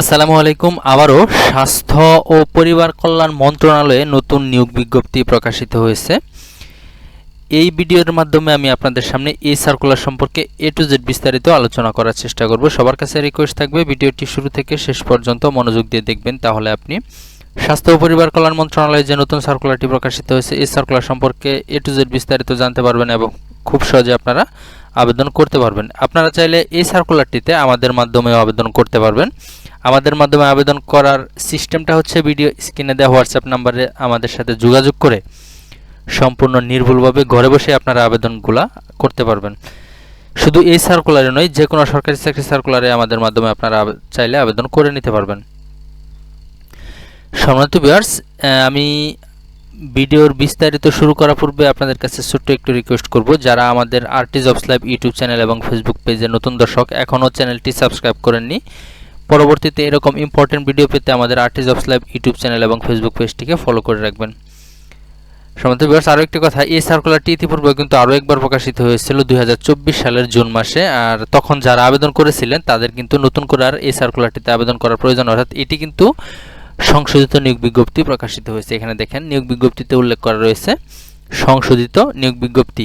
আসসালামু আলাইকুম। আবারও স্বাস্থ্য ও পরিবার কল্যাণ মন্ত্রণালয়ে নতুন নিয়োগ বিজ্ঞপ্তি প্রকাশিত হয়েছে। এই ভিডিওর মাধ্যমে আমি আপনাদের সামনে এই সার্কুলার সম্পর্কে এ টু জেড বিস্তারিত আলোচনা করার চেষ্টা করব। সবার কাছে রিকোয়েস্ট থাকবে ভিডিওটি শুরু থেকে শেষ পর্যন্ত মনোযোগ দিয়ে দেখবেন, তাহলে আপনি স্বাস্থ্য ও পরিবার কল্যাণ মন্ত্রণালয়ে যে নতুন সার্কুলারটি প্রকাশিত হয়েছে, এই সার্কুলার সম্পর্কে এ টু জেড বিস্তারিত জানতে পারবেন এবং খুব সহজে আপনারা আবেদন করতে পারবেন। আপনারা চাইলে এই সার্কুলারটিতে আমাদের মাধ্যমে আবেদন করতে পারবেন। আমাদের মাধ্যমে আবেদন করার সিস্টেমটা হচ্ছে ভিডিও স্ক্রিনে দেওয়া হোয়াটসঅ্যাপ নাম্বারে আমাদের সাথে যোগাযোগ করে সম্পূর্ণ নির্ভুলভাবে ঘরে বসে আপনারা আবেদনগুলা করতে পারবেন। শুধু এই সার্কুলারে নয় যে কোনো সরকারি চাকরি সার্কুলারে আমাদের মাধ্যমে আপনারা চাইলে আবেদন করে নিতে পারবেন। সম্মানিত ভিউয়ার্স আমি ভিডিওর বিস্তারিত শুরু করার পূর্বে আপনাদের কাছে ছোট্ট একটু রিকোয়েস্ট করব, যারা আমাদের RT jobs live YouTube channel এবং ফেসবুক পেজে নতুন দর্শক এখনও চ্যানেলটি সাবস্ক্রাইব করেননি পরবর্তীতে এরকম ইম্পর্টেন্ট ভিডিও পেতে আমাদের RT of live YouTube channel এবং ফেসবুক পেজটিকে ফলো করে রাখবেন। সমান্ত বিভার্স আরও একটি কথা, এই সার্কুলারটি ইতিপূর্বে কিন্তু আরও একবার প্রকাশিত হয়েছিল দুই সালের জুন মাসে, আর তখন যারা আবেদন করেছিলেন, তাদের কিন্তু নতুন করে আর এই সার্কুলারটিতে আবেদন করার প্রয়োজন, অর্থাৎ এটি কিন্তু সংশোধিত নিয়োগ বিজ্ঞপ্তি প্রকাশিত হয়েছে। এখানে দেখেন, নিয়োগ বিজ্ঞপ্তিতে উল্লেখ করা রয়েছে, সংশোধিত নিয়োগ বিজ্ঞপ্তি।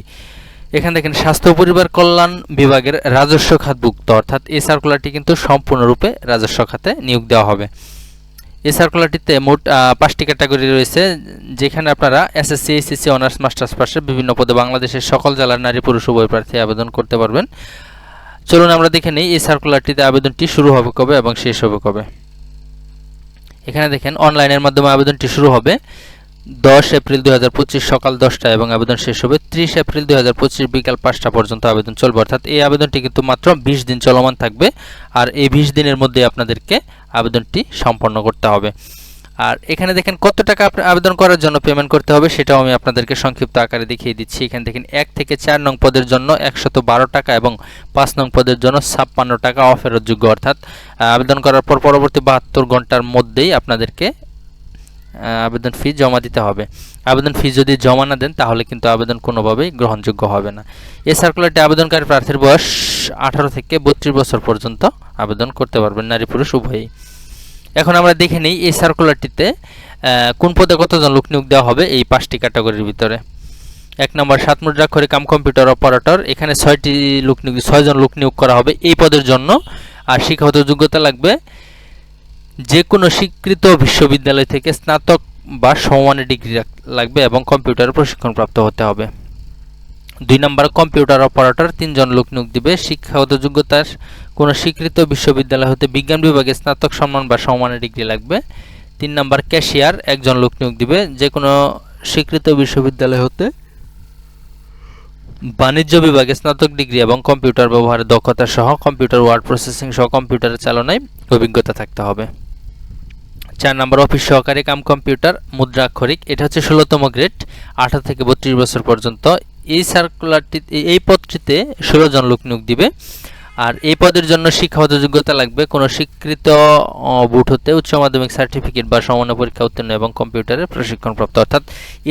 এখানে দেখেন, স্বাস্থ্য পরিবার কল্যাণ বিভাগের রাজস্ব খাতভুক্ত, অর্থাৎ এই সার্কুলারটি কিন্তু সম্পূর্ণরূপে রাজস্ব খাতে নিয়োগ দেওয়া হবে। এই সার্কুলারটিতে মোট পাঁচটি ক্যাটাগরি রয়েছে, যেখানে আপনারা এসএসসি এসএসসি অনার্স মাস্টার্স পাশে বিভিন্ন পদে বাংলাদেশের সকল জেলার নারী, পুরুষ, উভয় প্রার্থী আবেদন করতে পারবেন। চলুন আমরা দেখে নিই, এই সার্কুলারটিতে আবেদনটি শুরু হবে কবে এবং শেষ হবে কবে। এখানে দেখেন অনলাইনের মাধ্যমে আবেদনটি শুরু হবে। দশ এপ্রিল দুই হাজার পঁচিশ সকাল দশটা এবং আবেদন শেষ হবে ত্রিশ এপ্রিল দু হাজার পঁচিশ বিকাল পাঁচটা পর্যন্ত আবেদন চলবে। অর্থাৎ এই আবেদনটি কিন্তু মাত্র বিশ দিন চলমান থাকবে আর এই বিশ দিনের মধ্যে আপনাদেরকে আবেদনটি সম্পন্ন করতে হবে। আর এখানে দেখেন কত টাকা আপনি আবেদন করার জন্য পেমেন্ট করতে হবে সেটাও আমি আপনাদেরকে সংক্ষিপ্ত আকারে দেখিয়ে দিচ্ছি। এখানে দেখেন এক থেকে চার নং পদের জন্য একশত বারো টাকা এবং পাঁচ নং পদের জন্য ছাপ্পান্ন টাকা অফেরতযোগ্য। অর্থাৎ আবেদন করার পর পরবর্তী বাহাত্তর ঘণ্টার মধ্যেই আপনাদেরকে আবেদন ফি জমা দিতে হবে। আবেদন ফি যদি জমা না দেন, তাহলে কিন্তু আবেদন কোনোভাবেই গ্রহণযোগ্য হবে না। এই সার্কুলারটি আবেদনকারী প্রার্থীর বয়স আঠারো থেকে বত্রিশ বছর পর্যন্ত আবেদন করতে পারবেন, নারী, পুরুষ, উভয়ই। এখন আমরা দেখে নিই এই সার্কুলারটিতে কোন পদে কতজন লোক নিয়োগ দেওয়া হবে এই পাঁচটি ক্যাটাগরির ভিতরে। এক নম্বর, সাত মুদ্রাক্ষরে কাম কম্পিউটার অপারেটর এখানে ছয়টি লোক নিয়োগ ছয়জন লোক নিয়োগ করা হবে এই পদের জন্য। আর শিক্ষাগত যোগ্যতা লাগবে যে কোনো স্বীকৃত বিশ্ববিদ্যালয় থেকে স্নাতক বা সমমানের ডিগ্রি লাগবে এবং কম্পিউটারে প্রশিক্ষণপ্রাপ্ত হতে হবে। দুই নম্বর, কম্পিউটার অপারেটর, তিনজন লোক নিয়োগ দিবে। শিক্ষাগত যোগ্যতার কোনো স্বীকৃত বিশ্ববিদ্যালয় হতে বিজ্ঞান বিভাগে স্নাতক সম্মান বা সমমানের ডিগ্রি লাগবে। তিন নম্বর, ক্যাশিয়ার, একজন লোক নিয়োগ দিবে। যে কোনো স্বীকৃত বিশ্ববিদ্যালয় হতে বাণিজ্য বিভাগে স্নাতক ডিগ্রি এবং কম্পিউটার ব্যবহারের দক্ষতা সহ কম্পিউটার ওয়ার্ড প্রসেসিং সহ কম্পিউটারের চালনায় অভিজ্ঞতা থাকতে হবে। চার নম্বর অফিস সহকারী কাম কম্পিউটার মুদ্রাক্ষরিক, এটা হচ্ছে ষোলোতম গ্রেড, আঠারো থেকে বত্রিশ বছর পর্যন্ত। এই সার্কুলারটি এই পদটিতে ষোলো জন লোক নিয়োগ দিবে। আর এই পদের জন্য শিক্ষাগত যোগ্যতা লাগবে কোনো স্বীকৃত বুট হতে উচ্চ মাধ্যমিক সার্টিফিকেট বা সমান্য পরীক্ষা উত্তীর্ণ এবং কম্পিউটারের প্রশিক্ষণপ্রাপ্ত। অর্থাৎ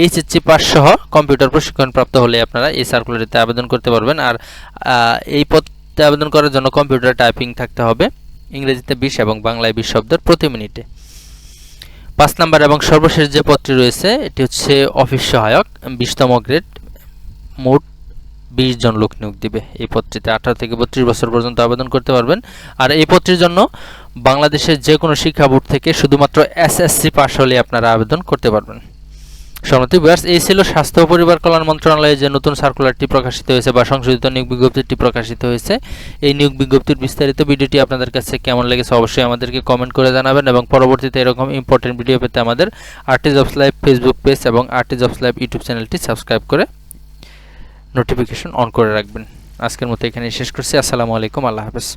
এইচএসসি পাস সহ কম্পিউটার প্রশিক্ষণপ্রাপ্ত হলে আপনারা এই সার্কুলারিতে আবেদন করতে পারবেন। আর এই পদে আবেদন করার জন্য কম্পিউটার টাইপিং থাকতে হবে। ইংরেজিতে বিশ এবং বাংলায় বিশ শব্দের প্রতি মিনিটে। পাঁচ নাম্বার এবং সর্বশেষ যে পদটি রয়েছে, এটি হচ্ছে অফিস সহায়ক, বিশতম গ্রেড, মোট বিশ জন লোক নিয়োগ দিবে। এই পদটিতে আঠারো থেকে বত্রিশ বছর পর্যন্ত আবেদন করতে পারবেন। আর এই পদটির জন্য বাংলাদেশের যে কোনো শিক্ষা বোর্ড থেকে শুধুমাত্র এসএসসি পাস হলে আপনারা আবেদন করতে পারবেন। সম্মতি বিয়ার্স এই ছিল স্বাস্থ্য পরিবার কল্যাণ মন্ত্রণালয়ে যে নতুন সার্কুলারটি প্রকাশিত হয়েছে বা সংশোধিত নিয়োগ বিজ্ঞপ্তিটি প্রকাশিত হয়েছে, এই নিয়োগ বিজ্ঞপ্তির বিস্তারিত ভিডিওটি আপনাদের কাছে কেমন লেগেছে অবশ্যই আমাদেরকে কমেন্ট করে জানাবেন এবং পরবর্তীতে এরকম ইম্পর্টেন্ট ভিডিও পেতে আমাদের RT jobs live Facebook page এবং আর্টি জবস লাইভ ইউটিউব চ্যানেলটি সাবস্ক্রাইব করে নোটিফিকেশন অন করে রাখবেন। আজকের মতো এখানে শেষ করছি। আসসালামু আলাইকুম। আল্লাহ হাফেজ।